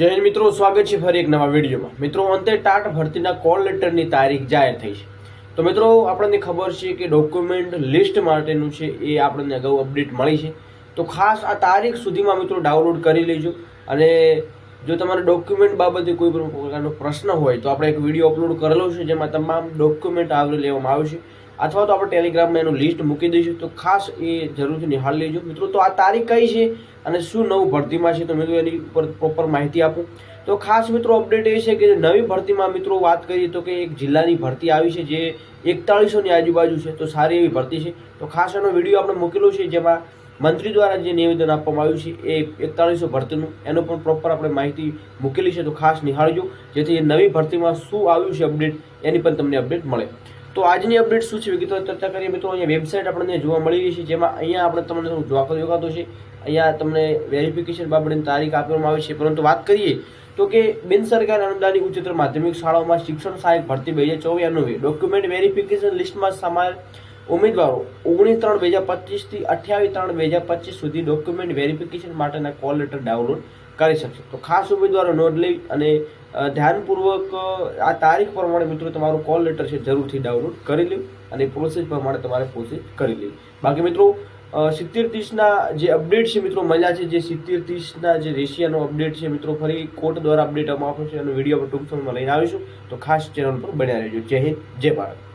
જય મિત્રો, સ્વાગત છે ફરી એક નવા વિડીયોમાં. મિત્રો, અંતે ટાટ ભરતીના કોલ લેટરની તારીખ જાહેર થઈ છે. તો મિત્રો, આપણને ખબર છે કે ડોક્યુમેન્ટ લિસ્ટ માટેનું છે એ આપણને અગાઉ અપડેટ મળી છે. તો ખાસ આ તારીખ સુધીમાં મિત્રો, ડાઉનલોડ કરી લેજો. અને જો તમારે ડોક્યુમેન્ટ બાબતે કોઈ પ્રકારનો પ્રશ્ન હોય, તો આપણે એક વીડિયો અપલોડ કરેલો છે, જેમાં તમામ ડોક્યુમેન્ટ આવરી લેવામાં આવશે અથવા તો આપણે ટેલિગ્રામમાં એનું લિસ્ટ મૂકી દઈશું. તો ખાસ એ જરૂરથી નિહાળ લેજો. મિત્રો, તો આ તારીખ કઈ છે અને શું નવું ભરતીમાં છે તો મિત્રો એની ઉપર પ્રોપર માહિતી આપું. તો ખાસ મિત્રો અપડેટ એ છે કે નવી ભરતીમાં મિત્રો વાત કરીએ તો કે એક જિલ્લાની ભરતી આવી છે જે એકતાળીસોની આજુબાજુ છે. તો સારી એવી ભરતી છે. તો ખાસ એનો વીડિયો આપણે મૂકેલો છે જેમાં મંત્રી દ્વારા જે નિવેદન આપવામાં આવ્યું છે એ એકતાળીસો ભરતીનું, એનો પણ પ્રોપર આપણે માહિતી મૂકેલી છે. તો ખાસ નિહાળજો. જેથી એ નવી ભરતીમાં શું આવ્યું છે અપડેટ એની પણ તમને અપડેટ મળે. તો આજની અપડેટ શું છે? વિગતો ચર્ચા કરીએ. મિત્રો, અહીંયા વેબસાઇટ આપણને જોવા મળી રહી છે, જેમાં અહીંયા આપણે તમને જોવા જોગાતો છે. અહીંયા તમને વેરિફિકેશન બાબતે તારીખ આપવામાં આવી છે. પરંતુ વાત કરીએ તો કે બિન સરકારી અનુદાનિત ઉચ્ચતર માધ્યમિક શાળાઓમાં શિક્ષણ સહાયક ભરતી બે હજાર ચોવ્યાણું ડોક્યુમેન્ટ વેરિફિકેશન લિસ્ટમાં સમાયેલ ઉમેદવારો ઓગણીસ ત્રણ બે હજાર પચીસથી અઠ્યાવીસ ત્રણ બે હજાર પચીસ સુધી ડોક્યુમેન્ટ વેરિફિકેશન માટેના કોલ લેટર ડાઉનલોડ કરી શકશે. તો ખાસ ઉમેદવારો નોંધ લઈ અને ધ્યાનપૂર્વક આ તારીખ પ્રમાણે મિત્રો તમારું કોલ લેટર છે જરૂરથી ડાઉનલોડ કરી લ્યો અને પ્રોસેસ પ્રમાણે તમારે પ્રોસેસ કરી લેવી બાકી મિત્રો સિત્તેર ત્રીસના જે અપડેટ છે મિત્રો મજા છે, જે સિત્તેર ત્રીસના જે રેશિયાનો અપડેટ છે મિત્રો, ફરી કોર્ટ દ્વારા અપડેટ આપવામાં આવશે અને વીડિયો પર ટૂંક સમયમાં લઈને આવીશું. તો ખાસ ચેનલ પર બન્યા રહેજો. જય હિન્દ, જય ભારત.